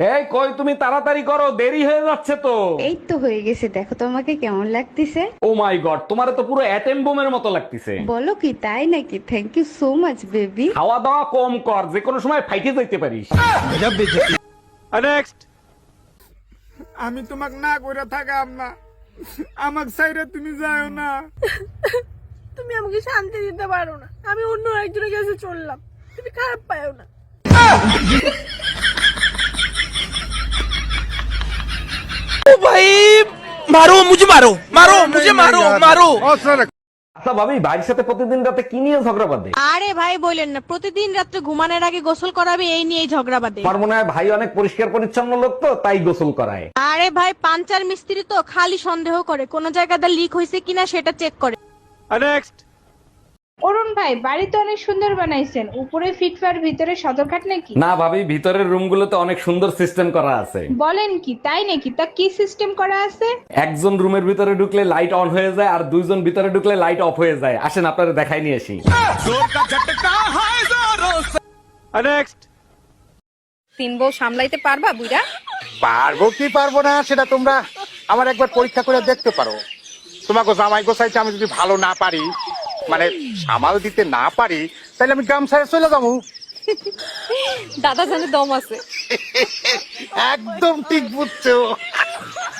এই কই তুমি তাড়াতাড়ি করো দেরি হয়ে যাচ্ছে তো। এই তো হয়ে গেছে দেখো তোমাকে কেমন লাগতেছে। ও মাই গড তোমার তো পুরো অ্যাটেম বোমের মতো লাগতেছে। বলো কি তাই নাকি? Thank you so much baby খাওয়া দাওয়া কম কর যে কোনো সময় ফাইটে যাইতে পারিস। নেক্সট আমি তোমাক না করে থাকাম না আমাকে সাইরে তুমি যাও না। তুমি আমাকে শান্তি দিতে পারো না। আমি অন্য একজনের কাছে চললাম। তুমি খারাপ পাও না। মারো মুঝে মারো মারো মুঝে মারো মারো। আচ্ছা, প্রতিদিন রাত্রে ঘুমানোর আগে গোসল করাবে এই নিয়েই ঝগড়া মানে ভাই অনেক পরিষ্কার পরিচ্ছন্ন লোক তাই গোসল করায়। আরে ভাই পাঞ্চার মিস্ত্রি তো খালি সন্দেহ করে কোন লিক কিনা সেটা চেক করে। অরুণ ভাই বাড়ি তো অনেক সুন্দর বানাইছেন। উপরে ফিটফার ভিতরে সদরঘাট নাকি? না ভাবি ভিতরের রুমগুলোতে অনেক সুন্দর সিস্টেম করা আছে। বলেন কি তাই নাকি? তা কি সিস্টেম করা আছে? একজন রুমের ভিতরে ঢুকলে লাইট অন হয়ে যায় আর দুইজন ভিতরে ঢুকলে লাইট অফ হয়ে যায়। আসেন আপনারা দেখাই নিয়ে আসি। তিন বউ সামলাইতে পারবা বুইরা পারব কি পারব না সেটা তোমরা আমার একবার পরীক্ষা করে দেখতে পারো। তোমাকে জামাই গোসাইতে আমি যদি ভালো না পারি মানে সামাল দিতে না পারি তাহলে আমি গ্রাম ছেড়ে চলে যাব। দাদা জানে দম আছে। একদম ঠিক বুঝছ।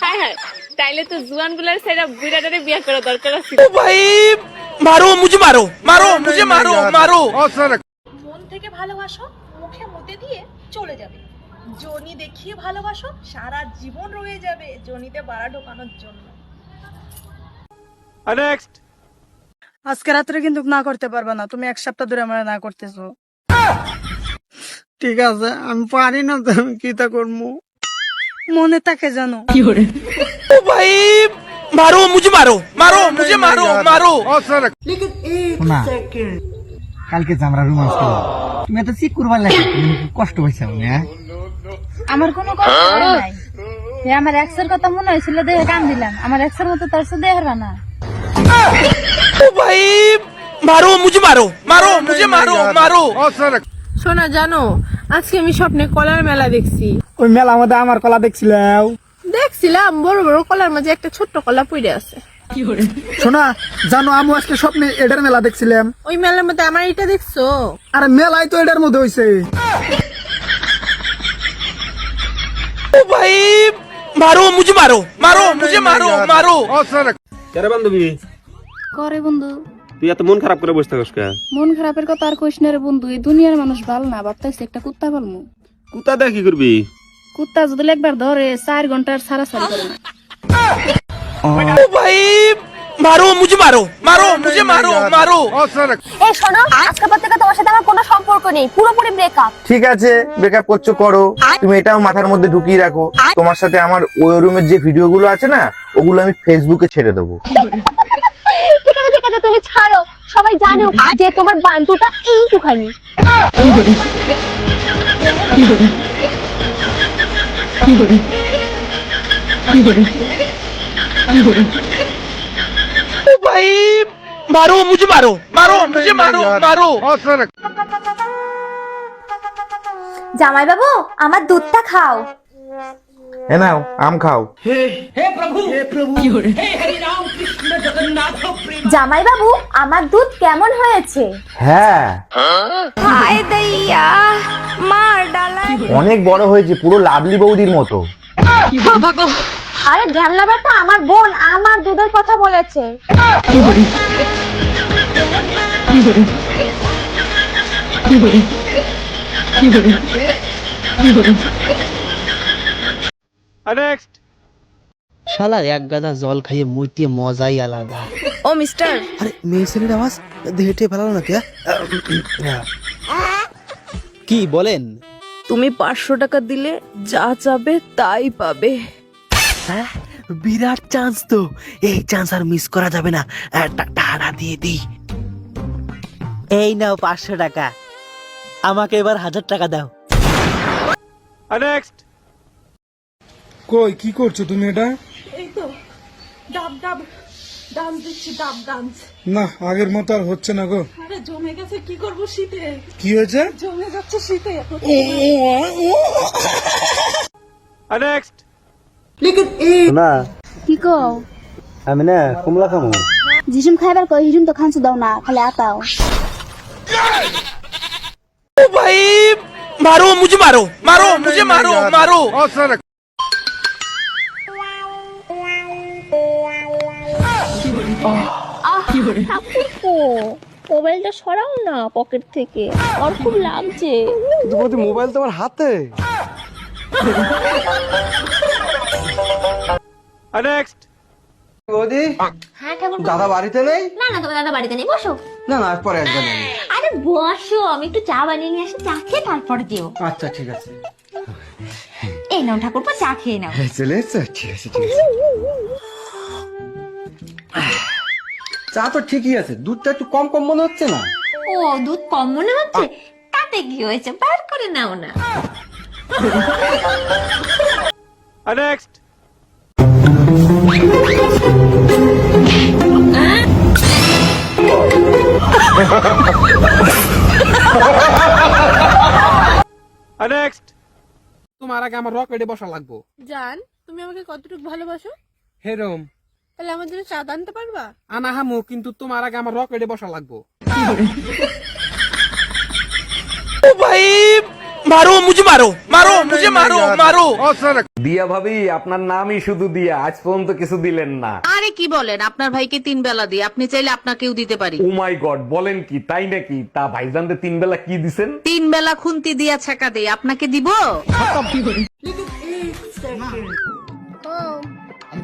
হ্যাঁ, হ্যাঁ, তাইলে তো জুয়ানগুলার করা দরকার আছে। ভাই মারো মারো মারো মারো মারো। মন থেকে ভালোবাসো মুখে মুতে দিয়ে চলে যাবে। জনি দেখিয়ে ভালোবাসো সারা জীবন রয়ে যাবে জনিতে বাড়া ঢোকানোর জন্য। নেক্সট আজকে রাত্রে কিন্তু না করতে পারবা না। তুমি এক সপ্তাহ ধরে আমার না করতেছো। ঠিক আছে আমি পারি না তো কি তা করব মনে থাকে জানো। কি ও ভাই মারো মুঝে মারো মারো মুঝে মারো মারো। কালকে যে আমরা রোমান্স করলাম তুমি এত চিক করবার লাগে কষ্ট পাইছে আমি হ্যাঁ? আমার কোনো কষ্ট নাই। আমার এক্সের কথা মনে হয়েছিল দেহে কান দিলাম। আমার এক্সের মতো তার সাথে দেহ না ভাই মারো মুঝে মারো মারো মুঝে মারো মারো শোনা জানো আজকে আমি স্বপ্নে কলার মেলা দেখছি ওই মেলা মধ্যে আমার কলা দেখছিলাম দেখছিলাম বড় বড় কলার মাঝে একটা ছোট্ট কলা পড়ে আছে শোনা জানো আমি আজকে স্বপ্নে এটার মেলা দেখছিলাম ওই মেলার মধ্যে আমার এটা দেখছ আরে মেলাই তো এটার মধ্যে হইছে ও ভাই মারো মুঝে মারো মারো মুঝে মারো মারো কেরে বান্ধবী করে বন্ধু। তুই এত মন খারাপ করে বসে থাকিস কেন মন খারাপের কথা আর কইস না রে বন্ধু এই দুনিয়ার মানুষ ভালো না ভাবতাইছে একটা কুত্তা পালমু। কুত্তা দেখ কি করবি? কুত্তা যদি একবার ধরে 4 ঘণ্টার সারা সারি করে না। ও ভাই মারো মুঝে মারো মারো মুঝে মারো মারো। এই শোনো আজকে পর থেকে তোমার সাথে আমার কোনো সম্পর্ক নেই পুরোপুরি ব্রেকআপ ঠিক আছে ব্রেকআপ করছ করো। তুমি এটাও মাথার মধ্যে ঢুকিয়ে রাখো। তোমার সাথে আমার ওই রুমের যে ভিডিওগুলো আছে না ওগুলো আমি ফেসবুকে ছেড়ে দেবো। তুমি ছাড়ো সবাই জানো যে তোমার বান্ধুটা এইটুখানি ओ भाई मारो मुझे मारो मारो मुझे मारो मारो জামাই বাবু আমার দুধটা খাও এ নাও আম খাও। জামাই বাবু আমার দুধ কেমন হয়েছে? হ্যাঁ। হায় দইয়া মার ডালা অনেক বড় হয়েছে পুরো লাভলি বৌদির মতো। আরে ঢ্যামলা ব্যাটা আমার বোন আমার দুধের কথা বলেছে। শালার এক গাদা জল খাইয়ে মুইতে মজাই আলাদা। ও মিস্টার আরে মেয়ে ছেলের আওয়াজ হেঁটে ফেলালো না কে কি বলেন? তুমি পাঁচশো টাকা দিলে যা চাবে তাই পাবে। হ্যাঁ বিরাট চান্স তো। এই চান্স আর মিস করা যাবে না। টাকা দিয়ে দিই। এই নাও পাঁচশো টাকা। আমাকে এবার হাজার টাকা দাও। কই কি করছ তুমি এটা? এই তো ডাব ডাব না আগের মতো আর হচ্ছে না গো। জমে গেছে কি করব শীতে? কি হয়েছে? জমে যাচ্ছে শীতে না। কি আমি না খামু। জিসুম খাইবার কই হিজুম তো খানসু দাও না খালি আতাও। ও ভাই মারো মুঝে মারো মারো মুঝে মারো মারো। মোবাইলটা সরাও না পকেট থেকে। আমার খুব লাগছে। মোবাইল তোমার হাতে। নেক্সট বৌদি হ্যাঁ। ঠাকুর দাদা বাড়িতে নেই? না না তোমার দাদা বাড়িতে নেই। বসো। না না পরে আসবেন আরে বসো আমি একটু চা বানিয়ে নিয়ে আসি চা খেয়ে তারপরে দিও। আচ্ছা ঠিক আছে। এই নাও ঠাকুরপা চা খেয়ে নাও। চলে এসছো ঠিক আছে ঠিক আছে। চা তো ঠিকই আছে দুধটা একটু কম কম মনে হচ্ছে না? ও দুধ কম মনে হচ্ছে? তাতে কি হয়েছে? বার করে নাও না। নেক্সট নেক্সট তোমার আগে আমার রকেটে বসা লাগবো। জান তুমি আমাকে কতটুকু ভালোবাসো? হেরম তাহলে আমার জন্য আনতে পারবা? আনা হামু কিন্তু তোমার আগে আমার রকেটে বসা লাগবো। ভাই মারো মুঝে মারো মারো মুঝে মারো মারো। দিয়া ভাবি আপনার নামই শুধু দিয়া আজ পর্যন্ত কিছু দিলেন না। আরে কি বলেন আপনার ভাইকে তিন বেলা দিই আপনি চাইলে আপনাকেও দিতে পারি। ও মাই গড বলেন কি তাই নাকি? তা ভাইজানদের তিন বেলা কি দিছেন? তিন বেলা খুন্তি দিয়া ছেকা দেই আপনাকে দিব?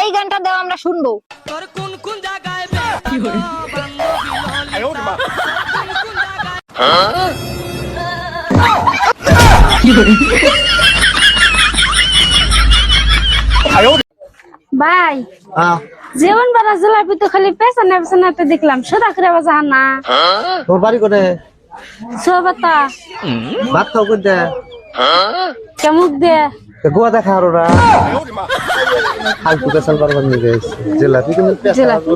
এই গানটা দাও আমরা শুনব। ভাই জীবন বারা জলাপি তো খালি পেছনে পেছনে দেখলাম সোদা করে বাজা না। তোর বাড়ি করে সোবাতা ভাত খাও কেমুক দে। গোয়া দেখা আরও না। ফালতু পেশাল বারবার নিয়ে গেছে জেলাপি কিন্তু জলাপি